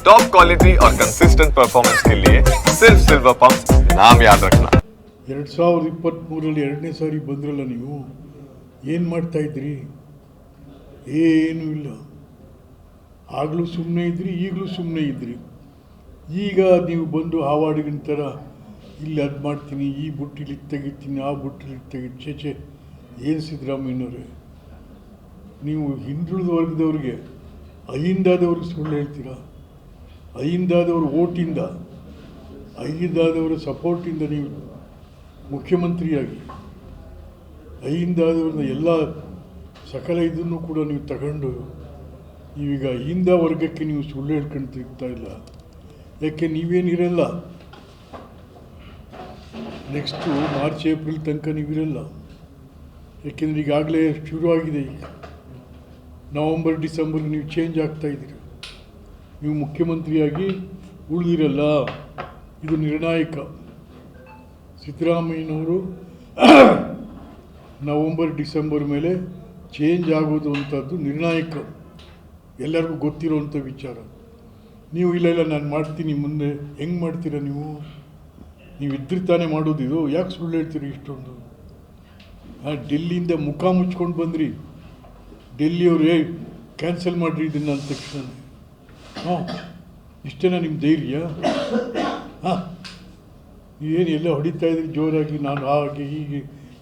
Top quality और consistent performance के लिए सिर्फ सिल्वर पंप नाम याद रखना ಎರಡು ಸಾವಿರದ ಇಪ್ಪತ್ತ್ಮೂರರಲ್ಲಿ ಎರಡನೇ ಸಾರಿ ಬಂದ್ರಲ್ಲ ನೀವು ಏನು ಮಾಡ್ತಾ ಇದ್ರಿ ಏನೂ ಇಲ್ಲ ಆಗಲೂ ಸುಮ್ಮನೆ ಇದ್ರಿ ಈಗಲೂ ಸುಮ್ಮನೆ ಇದ್ರಿ ಈಗ ನೀವು ಬಂದು ಹಾವಾಡಿಗಿನ ಥರ ಇಲ್ಲಿ ಅದು ಮಾಡ್ತೀನಿ ಈ ಬುಟ್ಟಿಲಿ ಇದ್ ತೆಗಿತೀನಿ ಆ ಬುಟ್ಟಿಲಿ ಇದ್ ತೆಗಿ ಚೇಚೆ ಏನು ಸಿದ್ದರಾಮಯ್ಯನವರೇ ನೀವು ಹಿಂದುಳಿದ ವರ್ಗದವ್ರಿಗೆ ಅಹಿಂದಾದವ್ರಿಗೆ ಸುಳ್ಳು ಹೇಳ್ತೀರಾ ಅಹಿಂದಾದವ್ರ ಓಟಿಂದ ಅಹಿಂದಾದವರ ಸಪೋರ್ಟಿಂದ ನೀವು ಮುಖ್ಯಮಂತ್ರಿಯಾಗಿ ಅಹಿಂದಾದವ್ರನ್ನ ಎಲ್ಲ ಸಕಲ ಇದನ್ನು ಕೂಡ ನೀವು ತಗೊಂಡು, ನೀವೀಗ ಹಿಂದ ವರ್ಗಕ್ಕೆ ನೀವು ಸುಳ್ಳು ಹೇಳ್ಕೊಂಡು ತಿರುಗ್ತಾ ಇಲ್ಲ. ಯಾಕೆ ನೀವೇನಿರಲ್ಲ ನೆಕ್ಸ್ಟು ಮಾರ್ಚ್ ಏಪ್ರಿಲ್ ತನಕ ನೀವಿರಲ್ಲ. ಯಾಕೆಂದರೆ ಈಗಾಗಲೇ ಶುರುವಾಗಿದೆ ಈಗ. ನವಂಬರ್ ಡಿಸೆಂಬರ್ ನೀವು ಚೇಂಜ್ ಆಗ್ತಾ ಇದ್ದೀರಿ. ನೀವು ಮುಖ್ಯಮಂತ್ರಿಯಾಗಿ ಉಳಿದಿರಲ್ಲ. ಇದು ನಿರ್ಣಾಯಕ. ಸಿದ್ದರಾಮಯ್ಯನವರು ನವಂಬರ್, ಡಿಸೆಂಬರ್ ಮೇಲೆ ಚೇಂಜ್ ಆಗೋದು ಅಂಥದ್ದು ನಿರ್ಣಾಯಕ. ಎಲ್ಲರಿಗೂ ಗೊತ್ತಿರೋವಂಥ ವಿಚಾರ. ನೀವು ಇಲ್ಲ ಇಲ್ಲ, ನಾನು ಮಾಡ್ತೀನಿ, ಮುಂದೆ ಹೆಂಗೆ ಮಾಡ್ತೀರಾ ನೀವು? ನೀವು ಇದ್ರೆ ತಾನೇ ಮಾಡೋದು ಇದು. ಯಾಕೆ ಸುಳ್ಳು ಹೇಳ್ತೀರಿ ಇಷ್ಟೊಂದು? ಹಾಂ ಡೆಲ್ಲಿಯಿಂದ ಮುಖ ಮುಚ್ಕೊಂಡು ಬಂದ್ರಿ. ಡೆಲ್ಲಿಯವರು ಹೇ ಕ್ಯಾನ್ಸಲ್ ಮಾಡಿರಿ ಇದನ್ನು ಅಂದ ತಕ್ಷಣ ಹಾಂ ಇಷ್ಟೇನ ನಿಮ್ಮ ಧೈರ್ಯ? ಹಾಂ, ಏನು ಎಲ್ಲ ಹೊಡಿತಾ ಇದ್ರಿ? ಜೋರಾಗಿ ನಾನು ಹಾಗೆ ಹೀಗೆ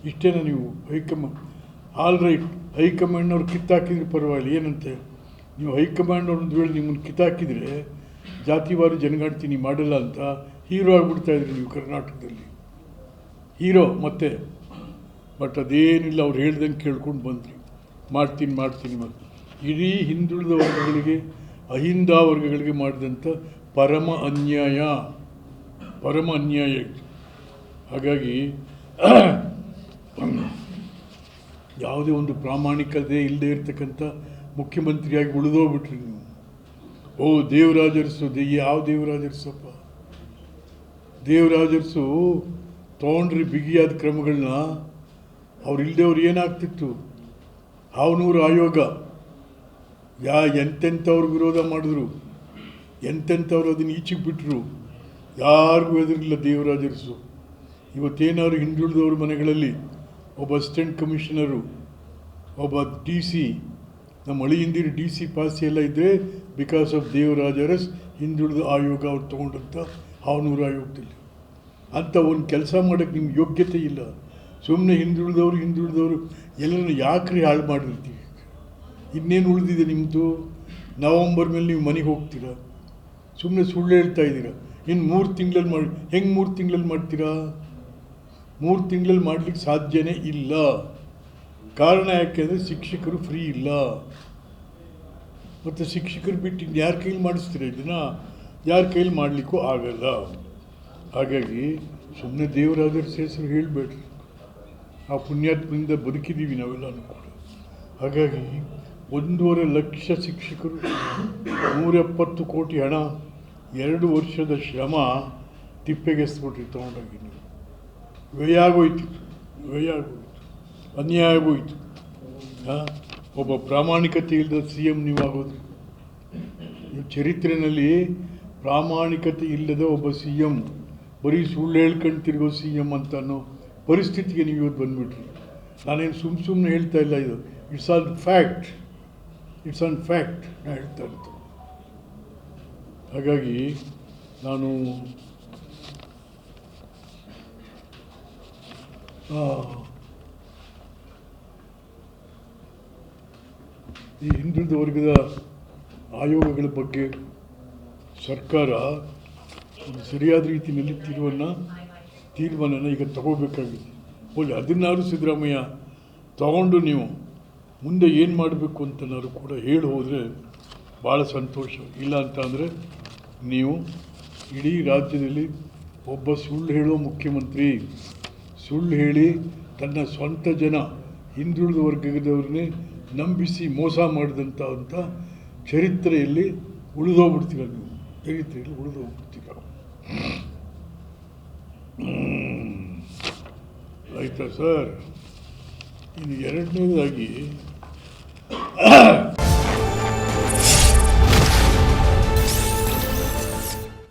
ಇಷ್ಟೇನ ನೀವು ಹೈಕಮಾಂಡ್ ಆಲ್ ರೈಟ್ ಹೈಕಮಾಂಡ್ನವ್ರು ಕಿತ್ತಾಕಿದ್ರೆ ಪರವಾಗಿಲ್ಲ, ಏನಂತೆ? ನೀವು ಹೈಕಮಾಂಡ್ನವ್ರು ಒಂದು ವೇಳೆ ನಿಮ್ಮನ್ನು ಕಿತ್ತಾಕಿದರೆ ಜಾತಿವಾರು ಜನಗಣತಿ ಮಾಡಲ್ಲ ಅಂತ ಹೀರೋ ಆಗಿಬಿಡ್ತಾ ಇದ್ರಿ ನೀವು ಕರ್ನಾಟಕದಲ್ಲಿ. ಹೀರೋ, ಮತ್ತೆ? ಬಟ್ ಅದೇನಿಲ್ಲ, ಅವ್ರು ಹೇಳ್ದಂಗೆ ಕೇಳ್ಕೊಂಡು ಬಂದ್ರಿ. ಮಾಡ್ತೀನಿ ಮಾಡ್ತೀನಿ ಮತ್ತೆ. ಇಡೀ ಹಿಂದುಳಿದ ವರ್ಗಗಳಿಗೆ ಅಹಿಂದ ವರ್ಗಗಳಿಗೆ ಮಾಡಿದಂಥ ಪರಮ ಅನ್ಯಾಯ ಪರಮ ಅನ್ಯಾಯ ಹಾಗಾಗಿ ಯಾವುದೇ ಒಂದು ಪ್ರಾಮಾಣಿಕತೆ ಇಲ್ಲದೆ ಇರ್ತಕ್ಕಂಥ ಮುಖ್ಯಮಂತ್ರಿಯಾಗಿ ಉಳಿದೋಗ್ಬಿಟ್ರಿ ನೀವು. ಓ, ದೇವರಾಜರ್ಸು, ದೇ, ಯಾವ ದೇವರಾಜರ್ಸಪ್ಪ? ದೇವರಾಜರ್ಸು ತೊಗೊಂಡ್ರಿ ಬಿಗಿಯಾದ ಕ್ರಮಗಳನ್ನ ಅವ್ರು ಇಲ್ಲದವ್ರು ಏನಾಗ್ತಿತ್ತು? ಹಾವನೂರು ಆಯೋಗ. ಯಾ ಎಂತೆಂಥವ್ರು ವಿರೋಧ ಮಾಡಿದ್ರು? ಎಂತೆಂಥವ್ರು ಅದನ್ನು ಈಚೆಗೆ ಬಿಟ್ಟರು ಯಾರಿಗೂ ಎದುರಿಲ್ಲ ದೇವರಾಜರಿಸು. ಇವತ್ತೇನಾದ್ರು ಹಿಂದುಳಿದವ್ರ ಮನೆಗಳಲ್ಲಿ ಒಬ್ಬ ಅಸಿಸ್ಟೆಂಟ್ ಕಮಿಷನರು, ಒಬ್ಬ ಡಿ ಸಿ, ನಮ್ಮ ಅಳಿಯಿಂದಿರು ಡಿ ಸಿ ಪಾಸಿ ಎಲ್ಲ ಇದ್ದರೆ ಬಿಕಾಸ್ ಆಫ್ ದೇವರಾಜರಸ್ ಹಿಂದುಳಿದ ಆಯೋಗ ಅವ್ರು ತೊಗೊಂಡಂಥ ಹಾವನೂರು ಆಯೋಗದಲ್ಲಿ. ಅಂತ ಒಂದು ಕೆಲಸ ಮಾಡೋಕ್ಕೆ ನಿಮ್ಗೆ ಯೋಗ್ಯತೆ ಇಲ್ಲ. ಸುಮ್ಮನೆ ಹಿಂದುಳಿದವರು ಹಿಂದುಳಿದವರು ಎಲ್ಲರನ್ನು ಯಾಕ್ರಿ ಹಾಳು ಮಾಡಿರ್ತೀವಿ ಇನ್ನೇನು ಉಳಿದಿದೆ ನಿಮ್ಮದು ನವಂಬರ್ ಮೇಲೆ ನೀವು ಮನೆಗೆ ಹೋಗ್ತೀರಾ? ಸುಮ್ಮನೆ ಸುಳ್ಳು ಹೇಳ್ತಾ ಇದ್ದೀರಾ? ಇನ್ನು ಮೂರು ತಿಂಗಳಲ್ಲಿ ಮಾಡಿ, ಹೆಂಗೆ ಮೂರು ತಿಂಗಳಲ್ಲಿ ಮಾಡ್ತೀರಾ? ಮೂರು ತಿಂಗಳಲ್ಲಿ ಮಾಡಲಿಕ್ಕೆ ಸಾಧ್ಯನೇ ಇಲ್ಲ. ಕಾರಣ ಯಾಕೆ ಅಂದರೆ ಶಿಕ್ಷಕರು ಫ್ರೀ ಇಲ್ಲ. ಮತ್ತು ಶಿಕ್ಷಕರು ಬಿಟ್ಟು ಇನ್ನು ಯಾರ ಕೈಲಿ ಮಾಡಿಸ್ತೀರ ಇದನ್ನು? ಯಾರ ಕೈಲಿ ಮಾಡಲಿಕ್ಕೂ ಆಗಲ್ಲ. ಹಾಗಾಗಿ ಸುಮ್ಮನೆ ದೇವರಾದರ್ಶ ಹೆಸರು ಹೇಳಬೇಡ್ರಿ. ಆ ಪುಣ್ಯಾತ್ಮದಿಂದ ಬದುಕಿದ್ದೀವಿ ನಾವೆಲ್ಲ ಕೂಡ. ಹಾಗಾಗಿ ಒಂದೂವರೆ ಲಕ್ಷ ಶಿಕ್ಷಕರು, ನೂರೆಪ್ಪತ್ತು ಕೋಟಿ ಹಣ, ಎರಡು ವರ್ಷದ ಶ್ರಮ ತಿಪ್ಪೆಗೆಸ್ಬಿಟ್ರಿ ತೊಗೊಂಡೋಗಿ ನೀವು. ವ್ಯಯ ಆಗೋಯ್ತು ವ್ಯಯ ಆಗೋಯ್ತು, ಅನ್ಯಾಯ ಆಗೋಯ್ತು. ಹಾಂ ಒಬ್ಬ ಪ್ರಾಮಾಣಿಕತೆ ಇಲ್ಲದ ಸಿ ಎಂ ನೀವು ಚರಿತ್ರೆಯಲ್ಲಿ ಪ್ರಾಮಾಣಿಕತೆ ಇಲ್ಲದ ಒಬ್ಬ ಸಿ ಎಂ ಬರೀ ಸುಳ್ಳು ಹೇಳ್ಕೊಂಡು ತಿರುಗೋ ಸಿ ಎಂ ಅಂತ ಅನ್ನೋ ಪರಿಸ್ಥಿತಿಗೆ ನೀವು ಇವತ್ತು ಬಂದುಬಿಟ್ರಿ. ನಾನೇನು ಸುಮ್ಮ ಸುಮ್ಮನೆ ಹೇಳ್ತಾ ಇಲ್ಲ ಇದು. It's all fact it's on fact ಹೇಳ್ತಾ ಇತ್ತು ಹಾಗಾಗಿ ನಾನು ಈ ಹಿಂದುಳಿದ ವರ್ಗದ ಆಯೋಗಗಳ ಬಗ್ಗೆ ಸರ್ಕಾರ ಒಂದು ಸರಿಯಾದ ರೀತಿಯಲ್ಲಿ ತೀರ್ಮಾನ ತೀರ್ಮಾನನ ಈಗ ತಗೋಬೇಕಾಗಿದೆ. ಹೋಗಿ ಅದನ್ನಾದ್ರು ಸಿದ್ದರಾಮಯ್ಯ ತಗೊಂಡು ನೀವು ಮುಂದೆ ಏನು ಮಾಡಬೇಕು ಅಂತನಾದ್ರು ಕೂಡ ಹೇಳಿ ಹೋದರೆ ಭಾಳ ಸಂತೋಷ. ಇಲ್ಲ ಅಂತ ಅಂದರೆ ನೀವು ಇಡೀ ರಾಜ್ಯದಲ್ಲಿ ಒಬ್ಬ ಸುಳ್ಳು ಹೇಳೋ ಮುಖ್ಯಮಂತ್ರಿ, ಸುಳ್ಳು ಹೇಳಿ ತನ್ನ ಸ್ವಂತ ಜನ, ಹಿಂದುಳಿದ ವರ್ಗದವ್ರನ್ನೇ ನಂಬಿಸಿ ಮೋಸ ಮಾಡಿದಂಥ ಅಂತ ಚರಿತ್ರೆಯಲ್ಲಿ ಉಳಿದೋಗ್ಬಿಡ್ತೀರ ನೀವು. ಚರಿತ್ರೆಯಲ್ಲಿ ಉಳಿದೋಗ್ಬಿಡ್ತೀರ. ಆಯ್ತಾ ಸರ್? ಇನ್ನು ಎರಡನೇದಾಗಿ